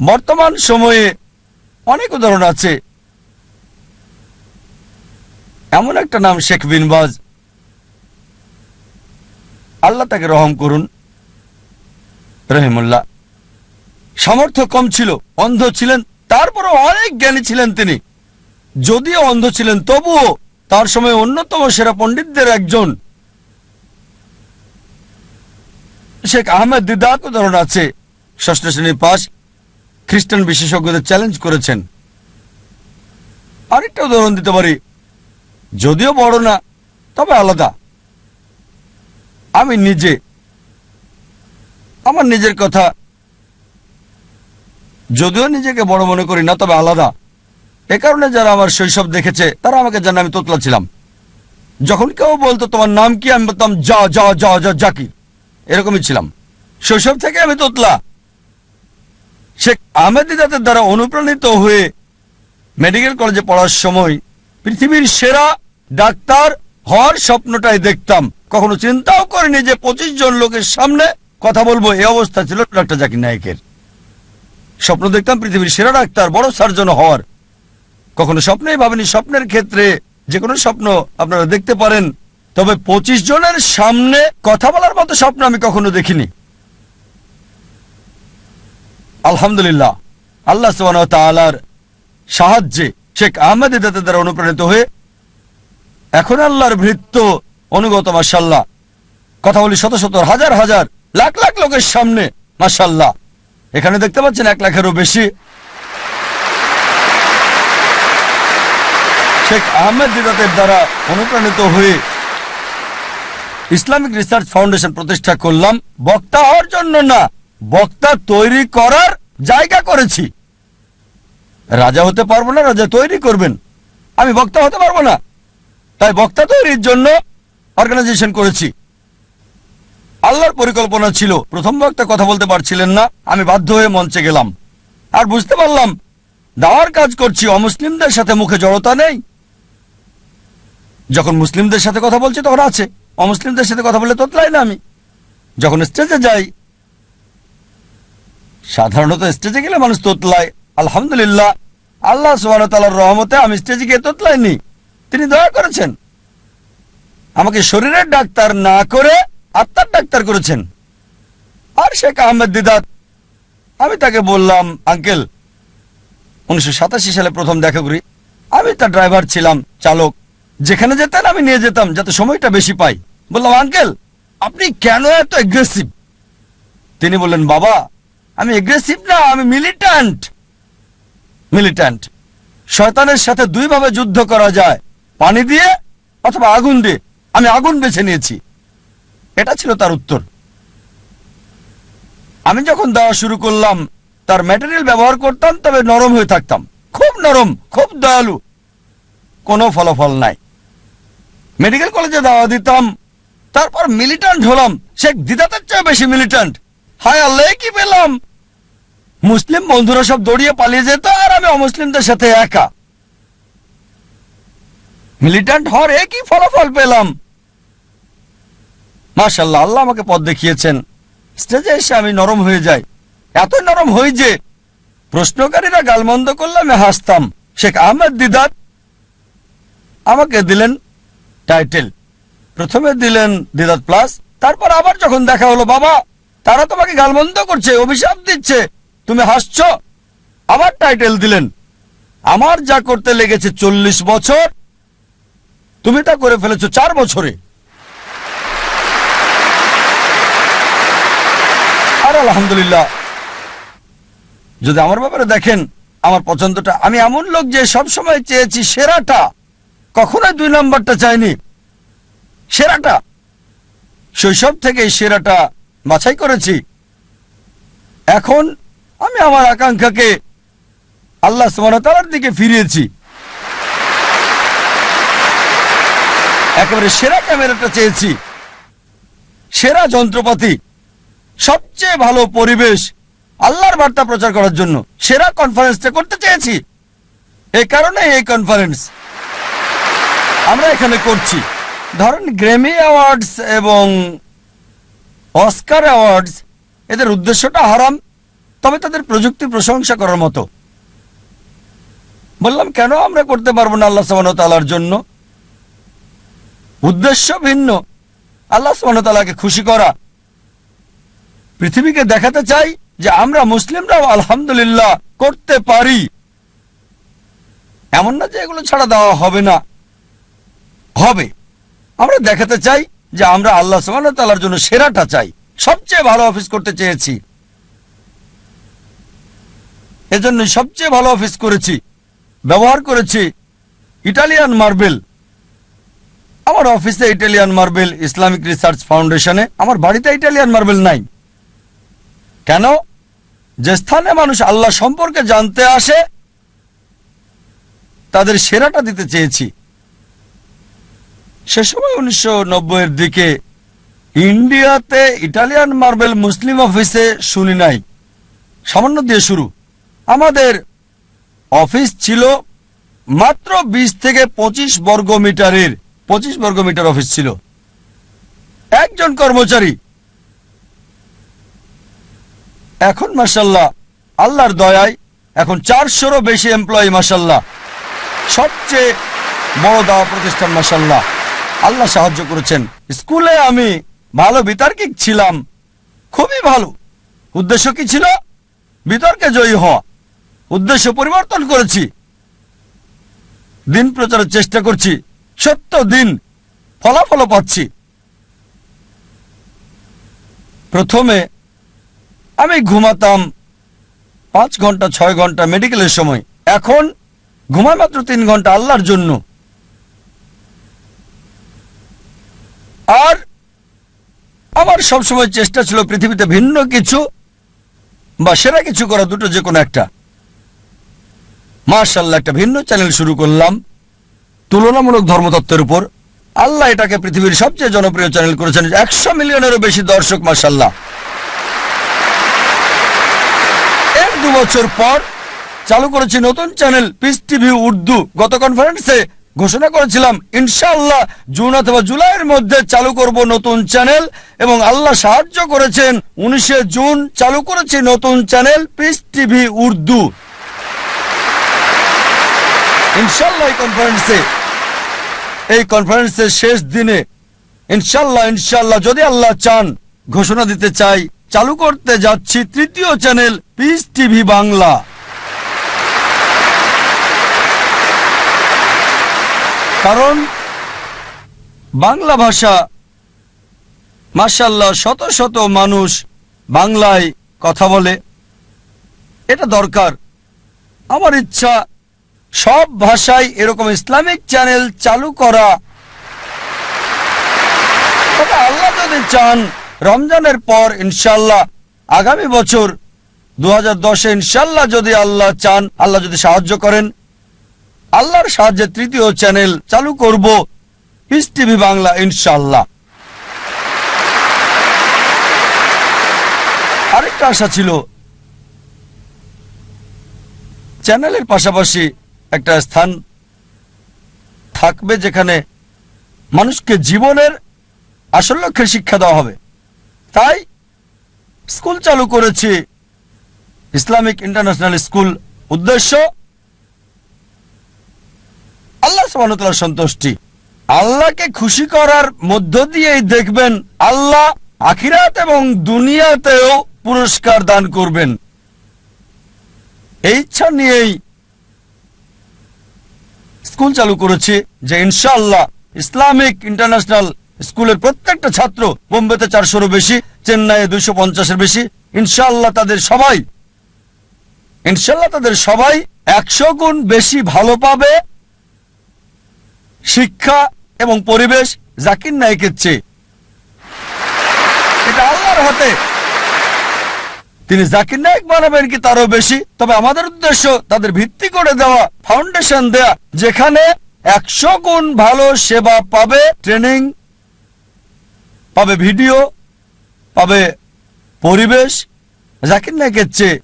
বর্তমান সময়ে অনেক উদাহরণ আছে। এমন একটা নাম শেখ বিনবাজ আল্লাহ তাকে রহম করুন। রহিমুল্লাহ, সামর্থ্য কম ছিল, অন্ধ ছিলেন, তারপরও অনেক জ্ঞানী ছিলেন তিনি। যদিও অন্ধ ছিলেন, তবুও তার সময় অন্যতম সেরা পণ্ডিতদের একজন। শেখ আহমেদ দিদাক উদাহরণ আছে। ষষ্ঠ শ্রেণির পাস খ্রিস্টান বিশেষজ্ঞদের চ্যালেঞ্জ করেছেন। আরেকটা উদাহরণ দিতে পারি। যদিও বড় না, তবে আলাদা। আমি নিজে, আমার নিজের কথা, যদিও নিজেকে বড় মনে করি না, তবে আলাদা। এ কারণে যারা আমার শৈশব দেখেছে, তারা আমাকে জানে আমি তোতলা ছিলাম। যখন কেউ বলতো, তোমার নাম কি? আমি বলতাম, যা যা যা যা, জাকির। এরকমই ছিলাম। শৈশব থেকে আমি তোতলা। শেখ আহমেদ দ্বারা অনুপ্রাণিত হয়ে মেডিকেল কলেজে পড়ার সময় পৃথিবীর সেরা ডাক্তার হওয়ার স্বপ্নটাই দেখতাম। কখনো চিন্তাও করিনি যে পঁচিশ জন লোকের সামনে কথা বলব। এই অবস্থা ছিল ডাক্তার জাকির নায়কের। স্বপ্ন দেখতাম পৃথিবীর সেরা ডাক্তার, বড় সার্জন হওয়ার। কখনো স্বপ্নেই ভাবেনি, স্বপ্নের ক্ষেত্রে যে কোনো স্বপ্ন আপনারা দেখতে পারেন। তবে পঁচিশ জনের সামনে কথা বলার মতো স্বপ্ন আমি কখনো দেখিনি। আলহামদুলিল্লাহ, আল্লাহ সুবাহ তালার সাহায্যে শেখ আহমেদ দাতের দ্বারা অনুপ্রাণিত হয়ে এখন আল্লাহর ভৃত্য অনুগত মাসাল্লাহ কথা বলি শত শত, হাজার হাজার, লাখ লাখ লোকের সামনে মাসাল্লাহ এখানে দেখতে পাচ্ছেন এক লাখেরও বেশি শেখ আহমেদ দিদাতের দ্বারা অনুপ্রাণিত হয়ে ইসলামিক রিসার্চ ফাউন্ডেশন প্রতিষ্ঠা করলাম। বক্তা হওয়ার জন্য না, বক্তা তৈরি করার জায়গা করেছি। রাজা হতে পারব না, রাজা তৈরি করবেন। আমি বক্তা হতে পারব না। তাই বক্তা তৈরির জন্য অর্গানাইজেশন করেছি। আল্লাহর পরিকল্পনা ছিল, প্রথম বক্তা কথা বলতে পারছিলেন না, আমি বাধ্য হয়ে মঞ্চে গেলাম। আর বুঝতে পারলাম, দাওয়ার কাজ করছি, অমুসলিমদের সাথে মুখে জড়তা নেই। যখন মুসলিমদের সাথে কথা বলছি, তখন আছে। অমুসলিমদের সাথে কথা বলে তোতলাই না আমি। যখন স্টেজে যাই সাধারণত স্টেজে গেলে মানুষ তোতলায়। আলহামদুলিল্লাহ, আল্লাহ সুবাহতালার রহমতে আমি স্টেজে গিয়ে তোতলাইনি। তিনি দয়া করেছেন। আমাকে শরীরের ডাক্তার না করে আত্মার ডাক্তার করেছেন। আর শেখ আহমেদ দিদাত, আমি তাকে বললাম, আঙ্কেল, উনিশশো সাতাশি সালে প্রথম দেখা করি। আমি তার ড্রাইভার ছিলাম, চালক। যেখানে যেতেন আমি নিয়ে যেতাম, যাতে সময়টা বেশি পাই। বললাম, আঙ্কেল, আপনি কেন এত অ্যাগ্রেসিভ তিনি বললেন, বাবা আমি এগ্রেসিভ না, আমি মিলিট্যান্ট মিলিট্যান্ট শয়তানের সাথে দুইভাবে যুদ্ধ করা যায়। পানি দিয়ে অথবা আগুন দিয়ে। আমি আগুন বেছে নিয়েছি। এটা ছিল তার উত্তর। আমি যখন দেওয়া শুরু করলাম, তার ম্যাটেরিয়াল ব্যবহার করতাম, তবে নরম হয়ে থাকতাম। খুব নরম, খুব দয়ালু। কোনো ফলাফল নাই। মেডিকেল কলেজে দাওয়া দিতাম, তারপর মিলিট্যান্ট হলাম। শেখ দিদাতের চেয়ে বেশি মিলিট্যান্ট হায় আল্লাহ কি পেলাম? মুসলিম বন্ধুরা সব দৌড়িয়ে পালিয়ে যেত আর আমি অমুসলিমদের সাথে একা। মিলিট্যান্ট হওয়ার একই ফলাফল পেলাম। মাশাল্লাহ আল্লাহ আমাকে পথ দেখিয়েছেন। স্টেজে এসে আমি নরম হয়ে যাই। এত নরম হই যে প্রশ্নকারীরা গালমন্দ করলে আমি হাসতাম। শেখ আহমেদ দিদাত আমাকে দিলেন টাইটেল। প্রথমে দিলেন দিদাত প্লাস, তারপর আবার যখন দেখা হলো, বাবা, তারা তোমাকে গালমন্দ করছে, অভিশাপ দিচ্ছে। তুমি হাসছ? আবার টাইটেল দিলেন। আমার যা করতে লেগেছে চল্লিশ বছর, তুমি তা করে ফেলেছো চার বছরে। আর আলহামদুলিল্লাহ, যদি আমার ব্যাপারে দেখেন, আমার পছন্দটা, আমি এমন লোক যে সব সময় চেয়েছি সেরাটা। কখনোই দুই নম্বরটা চাইনি। সেরাটা। শৈশব থেকে সেরাটা বাছাই করেছি। এখন আমি আমার আকাঙ্ক্ষাকে আল্লাহ সুবাহতালার দিকে ফিরিয়েছি। একেবারে সেরা ক্যামেরাটা চেয়েছি। সেরা যন্ত্রপাতি, সবচেয়ে ভালো পরিবেশ, আল্লাহর বার্তা প্রচার করার জন্য সেরা কনফারেন্সটা করতে চেয়েছি। এই কারণে এই কনফারেন্স আমরা এখানে করছি। ধরেন গ্রেমি অ্যাওয়ার্ডস এবং অস্কার অ্যাওয়ার্ডস এদের উদ্দেশ্যটা হারাম। তবে তাদের প্রযুক্তি প্রশংসা করার মতো। বললাম, কেন আমরা করতে পারব না আল্লাহ সামানতালার জন্য? উদ্দেশ্য ভিন্ন। আল্লাহ সামানতালাকে খুশি করা। পৃথিবীকে দেখাতে চাই যে আমরা মুসলিমরাও আলহামদুলিল্লাহ করতে পারি। এমন না যে এগুলো ছাড়া দেওয়া হবে না। হবে। আমরা দেখাতে চাই যে আমরা আল্লাহ তাআলার জন্য সেরাটা চাই। সবচেয়ে ভালো অফিস করতে চেয়েছি। এজন্য সবচেয়ে ভালো অফিস করেছি, ব্যবহার করেছি ইটালিয়ান মার্বেল। আমার অফিসে ইটালিয়ান মার্বেল, ইসলামিক রিসার্চ ফাউন্ডেশনে, আমার বাড়িতে ইটালিয়ান মার্বেল নাই। কেন? যে স্থানে মানুষ আল্লাহ সম্পর্কে জানতে আসে, তাদের সেরাটা দিতে চেয়েছি। সে সময় উনিশশো নব্বই এর দিকে ইন্ডিয়াতে ইটালিয়ান মার্বেল মুসলিম অফিসে শুনি নাই। সামান্য দিয়ে শুরু। আমাদের অফিস ছিল মাত্র বিশ থেকে পঁচিশ বর্গ মিটারের, পঁচিশ বর্গ মিটার অফিস ছিল। একজন কর্মচারী। এখন মাসাল্লাহ আল্লাহর দয়ায় এখন চারশোরও বেশি এমপ্লয়ি মাসাল্লাহ সবচেয়ে বড় দাওয়া প্রতিষ্ঠান মাসাল্লাহ আল্লাহ সাহায্য করেছেন। স্কুলে আমি ভালো বিতার্কিক ছিলাম। খুবই ভালো। উদ্দেশ্য কি ছিল? বিতর্কে জয়ী হওয়া। উদ্দেশ্য পরিবর্তন করেছি। দিন প্রচারের চেষ্টা করছি। সত্য দিন ফলাফল পাচ্ছি। প্রথমে আমি ঘুমাতাম পাঁচ ঘণ্টা, ছয় ঘণ্টা মেডিকেলের সময়। এখন ঘুমায় মাত্র তিন ঘণ্টা আল্লাহর জন্য। আর আমার সবসময় চেষ্টা ছিল পৃথিবীতে ভিন্ন কিছু বা সেরা কিছু করা দুটো, যে কোনো একটা। মার্শাল্লাহ একটা ভিন্ন চ্যানেল শুরু করলাম। তুলনামূলক ধর্মতত্ত্বের উপর। আল্লাহ এটাকে পৃথিবীর সবচেয়ে জনপ্রিয় চ্যানেল করেছেন। একশো মিলিয়নেরও বেশি দর্শক মার্শাল্লাহ এর দু বছর পর চালু করেছি নতুন চ্যানেল পিস টিভি উর্দু গত কনফারেন্সে ঘোষণা করেছিলাম, ইনশাআল্লাহ জুন অথবা জুলাইয়ের মধ্যে চালু করব নতুন চ্যানেল এবং আল্লাহ সাহায্য করেছেন, উনিশে জুন চালু করেছি নতুন চ্যানেল পিস টিভি উর্দু ইনশাল্লাহ এই কনফারেন্সে এই কনফারেন্সের শেষ দিনে ইনশাল্লাহ ইনশাল্লাহ যদি আল্লাহ চান, ঘোষণা দিতে চাই, চালু করতে যাচ্ছি তৃতীয় চ্যানেল পিস টিভি বাংলা। কারণ বাংলা ভাষা মাসাল্লাহ শত শত মানুষ বাংলায় কথা বলে। এটা দরকার। আমার ইচ্ছা সব ভাষায় এরকম ইসলামিক চ্যানেল চালু করা। আল্লাহ যদি চান, রমজানের পর ইনশাল্লাহ আগামী বছর দু হাজার দশে ইনশাল্লাহ যদি আল্লাহ চান, আল্লাহ যদি সাহায্য করেন, আল্লাহর সাহায্যে তৃতীয় চ্যানেল চালু করব। পিস টিভি বাংলা ইনশাল্লাহ আরেকটা আশা ছিল, চ্যানেলের পাশাপাশি একটা স্থান থাকবে যেখানে মানুষকে জীবনের আসল লক্ষ্যের শিক্ষা দেওয়া হবে। তাই স্কুল চালু করেছি ইসলামিক ইন্টারন্যাশনাল স্কুল উদ্দেশ্য আল্লাহ সুবহানাহু সন্তুষ্টি। আল্লাহকে খুশি করার মধ্য দিয়েই দেখবেন আল্লাহ আখিরাত এবং দুনিয়াতেও পুরস্কার দান করবেন। এই ইচ্ছা নিয়েই স্কুল চালু করেছি যে ইনশাআল্লাহ ইসলামিক ইন্টারন্যাশনাল স্কুলের প্রত্যেকটা ছাত্র বোম্বেতে চারশোরও বেশি, চেন্নাইয়ে দুইশো পঞ্চাশের বেশি। ইনশাআল্লাহ তাদের সবাই ইনশাল্লাহ তাদের সবাই একশো গুণ বেশি ভালো পাবে শিক্ষা এবং পরিবেশ জাকির নায়কের চেয়ে। এটা আল্লাহর হাতে। তিনি জাকির নায়ক বানাবেন কি তারও বেশি? তবে আমাদের উদ্দেশ্য তাদের ভিত্তি করে দেওয়া ফাউন্ডেশন দেয়া, যেখানে একশো গুণ ভালো সেবা পাবে ট্রেনিং পাবে ভিডিও পাবে পরিবেশ, জাকির নায়কের চেয়ে।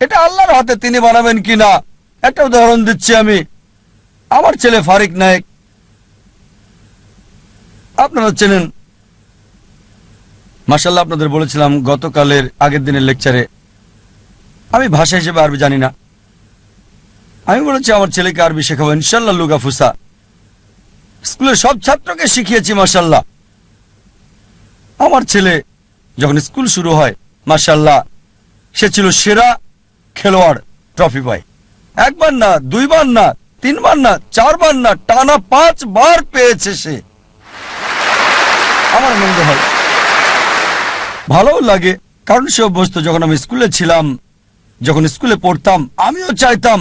এটা আল্লাহর হাতে তিনি বানাবেন কিনা একটা উদাহরণ দিচ্ছি আমি। আমার ছেলে ফারিক নায়ক। আপনারা চেনেন মাসাল্লাহ আপনাদের বলেছিলাম, গতকালের আগের দিনের লেকচারে আমি ভাষা হিসেবে আরবি জানি না। আমি বলেছি, আমার ছেলেকে আরবি শেখাবো ইনশাল্লাহ লুগা ফুসা। স্কুলের সব ছাত্রকে শিখিয়েছি মাসাল্লাহ আমার ছেলে যখন স্কুল শুরু হয় মাসাল্লাহ সে ছিল সেরা খেলোয়াড় ট্রফি পায়। একবার না, দুইবার না, তিনবার না, চারবার না, টানা পাঁচবার পেয়েছে সে। আমার মনে হয়। ভালোও লাগে, কারণ সে অভ্যস্ত। যখন আমি স্কুলে ছিলাম, যখন স্কুলে পড়তাম, আমিও চাইতাম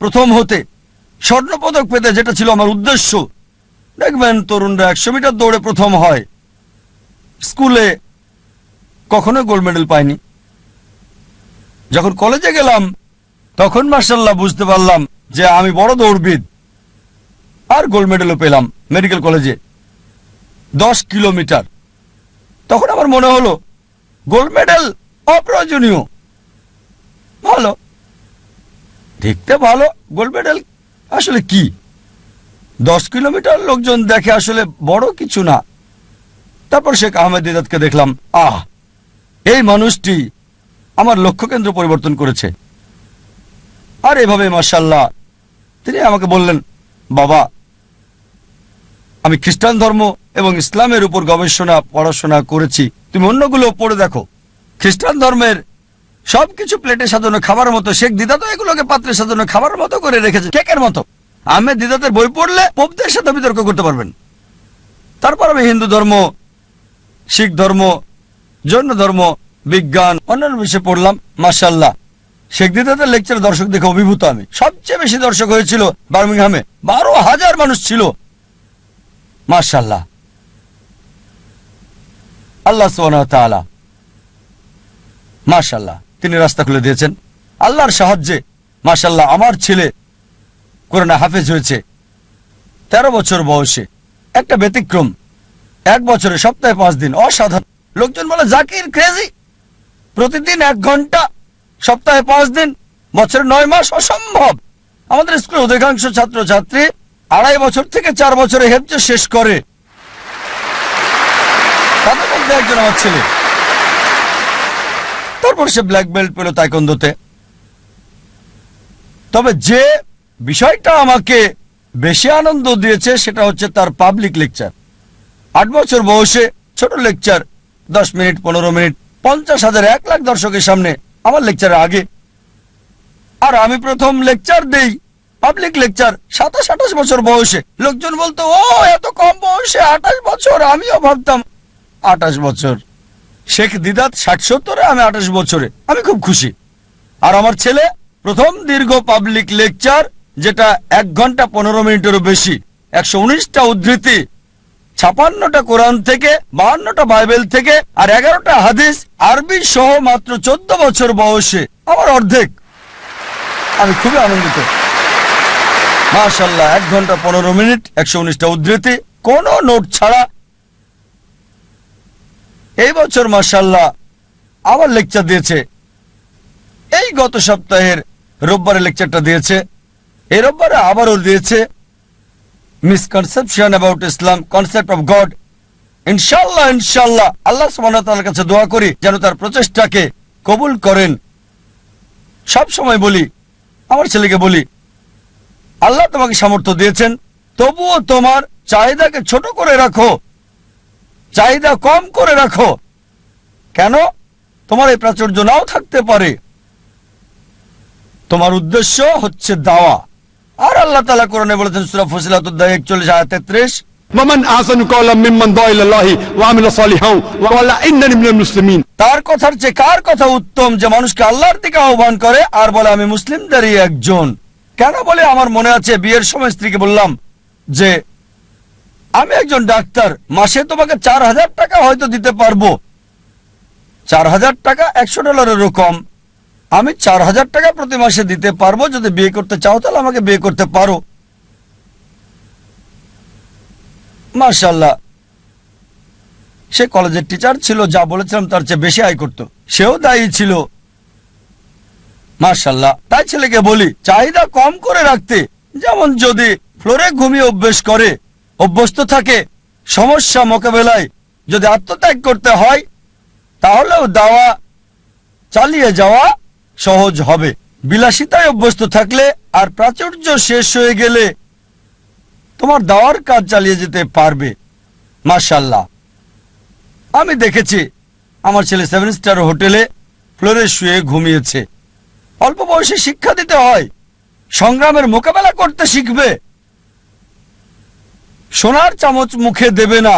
প্রথম হতে স্বর্ণপদক পেতে, যেটা ছিল আমার উদ্দেশ্য। দেখবেন তরুণরা একশো মিটার দৌড়ে প্রথম হয়। স্কুলে কখনো গোল্ড মেডেল পাইনি। যখন কলেজে গেলাম, তখন মার্শাল্লাহ বুঝতে পারলাম যে আমি বড় দৌড়বিদ। আর গোল্ড মেডেলও পেলাম, মেডিকেল কলেজে। দশ কিলোমিটার। তখন আমার মনে হলো গোল্ড মেডেল অপ্রয়োজনীয়। ভালো। দেখতে ভালো। গোল্ড মেডেল আসলে কি? দশ কিলোমিটার লোকজন দেখে আসলে বড় কিছু না। তারপর শেখ আহমেদ দিদাতকে দেখলাম, আহ, এই মানুষটি আমার লক্ষ্য কেন্দ্র পরিবর্তন করেছে। আর এভাবে মার্শাল্লাহ তিনি আমাকে বললেন, বাবা, আমি খ্রিস্টান ধর্ম এবং ইসলামের উপর গবেষণা, পড়াশোনা করেছি। তুমি অন্যগুলো পড়ে দেখো। খ্রিস্টান ধর্মের সবকিছু প্লেটে সাজানো খাবার মতো। শেখ দিদা তো এগুলোকে পাত্রে সাজানো খাবার মতো করে রেখেছে, কেকের মতো। আমি দিদাতের বই পড়লে পোপদের সাথে বিতর্ক করতে পারবেন। তারপর আমি হিন্দু ধর্ম, শিখ ধর্ম, জৈন ধর্ম, বিজ্ঞান, অন্যান্য বিষয়ে পড়লাম মার্শাল্লাহ শেখ দিদাদের লেকচার দর্শক দেখে অভিভূত আমি। সবচেয়ে বেশি দর্শক হয়েছিল বার্মিংহামে। বারো হাজার মানুষ ছিল। মাশাল্লাহ আল্লাহ তাআলা। মাশাল্লাহ তিনি রাস্তা খুলে দিয়েছেন। আল্লাহর সাহায্যে মাশাল্লাহ আমার ছেলে কোরআনে হাফেজ হয়েছে, তেরো বছর বয়সে। একটা ব্যতিক্রম, এক বছরে সপ্তাহে পাঁচ দিন, অসাধারণ। লোকজন বলে, জাকির ক্রেজি প্রতিদিন এক ঘণ্টা, সপ্তাহে পাঁচ দিন, বছরে নয় মাস, অসম্ভব। আমাদের স্কুলের অধিকাংশ ছাত্র ছাত্রী আড়াই বছর থেকে চার বছরে হেফজ শেষ করে। মধ্যে একজন আমার ছেলে। তারপর সে ব্ল্যাক বেল্ট পেল তাইকন্দোতে তবে যে বিষয়টা আমাকে বেশি আনন্দ দিয়েছে সেটা হচ্ছে তার পাবলিক লেকচার আট বছর বয়সে ছোট লেকচার দশ মিনিট, পনেরো মিনিট, পঞ্চাশ হাজার, এক লাখ দর্শকের সামনে আমার লেকচারের আগে। আর আমি প্রথম লেকচার দেই পাবলিক লেকচার সাতাশ আঠাশ বছর বয়সে। লোকজন বলতো, ও, এত কম বয়সে আঠাশ বছর, আমিও ভাবতাম আঠাশ বছর। শেখ দিদাত ষাট সত্তরে, আমি আঠাশ বছরে। আমি খুব খুশি। আর আমার ছেলে, প্রথম দীর্ঘ পাবলিক লেকচার যেটা এক ঘণ্টা পনেরো মিনিটেরও বেশি, একশো উনিশটা উদ্ধৃতি, ছাপান্নটা কোরআন থেকে, বাহান্নটা বাইবেল থেকে, আর এগারোটা হাদিস, আরবি সহ মাত্র চোদ্দ বছর বয়সে। আমার অর্ধেক। আমি খুবই আনন্দিত। মাশাল্লাহ এক ঘণ্টা পনেরো মিনিট, একশো উনিশটা উদ্ধৃতি, কোনো নোট ছাড়া এই বছর মাশাল্লাহ আবার লেকচার দিয়েছে। এই গত সপ্তাহের রোববারে লেকচারটা দিয়েছে। এই রোববারে আবারও দিয়েছে misconception about Islam concept of God ইনশাল্লাহ ইনশাল্লাহ আল্লাহ সুবহানাহু কাছে দোয়া করি যেন তার প্রচেষ্টাকে কবুল করেন। সব সময় বলি, আমার ছেলেকে বলি, আল্লাহ তোমাকে সামর্থ্য দিয়েছেন, তবুও তোমার চাহিদাকে ছোট করে রাখো। চাহিদা কম করে রাখো। কেন? তোমার এই প্রাচুর্য নাও থাকতে পারে। তোমার উদ্দেশ্য হচ্ছে দাওয়া। আর আল্লাহ তালা কোরআনে বলেছেন সুরা ফসিলাত একচল্লিশ হাজার তেত্রিশ। তার কথার চেয়ে কার কথা উত্তম যে মানুষকে আল্লাহর দিকে আহ্বান করে আর বলে আমি মুসলিমদেরই একজন কেন বলে? আমার মনে আছে বিয়ের সময় স্ত্রীকে বললাম যে আমি একজন ডাক্তার, মাসে তোমাকে চার হাজার টাকা হয়তো দিতে পারব। চার হাজার টাকা একশো ডলারেরও কম। আমি চার হাজার টাকা প্রতি মাসে দিতে পারব, যদি বিয়ে করতে চাও তাহলে আমাকে বিয়ে করতে পারো। মার্শাল্লাহ সে কলেজের টিচার ছিল, যা বলেছিলাম তার চেয়ে বেশি আয় করত। সেও দায়ী ছিল। মার্শাল্লাহ তাই ছেলেকে বলি, চাহিদা কম করে রাখতে, যেমন যদি ফ্লোরে ঘুমিয়ে অভ্যেস করে অভ্যস্ত থাকে, সমস্যা মোকাবেলায় যদি আত্মত্যাগ করতে হয়, তাহলেও দাওয়া চালিয়ে যাওয়া সহজ হবে। বিলাসিতায় অভ্যস্ত থাকলে আর প্রাচুর্য শেষ হয়ে গেলে তোমার দাওয়ার কাজ চালিয়ে যেতে পারবে। মার্শাল্লাহ আমি দেখেছি, আমার ছেলে সেভেন স্টার হোটেলে ফ্লোরে শুয়ে ঘুমিয়েছে। অল্প বয়সে শিক্ষা দিতে হয়, সংগ্রামের মোকাবেলা করতে শিখবে। সোনার চামচ মুখে দেবে না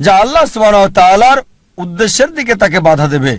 যা আল্লাহ সুবাহ তালার উদ্দেশ্যের দিকে তাকে বাধা দেবে।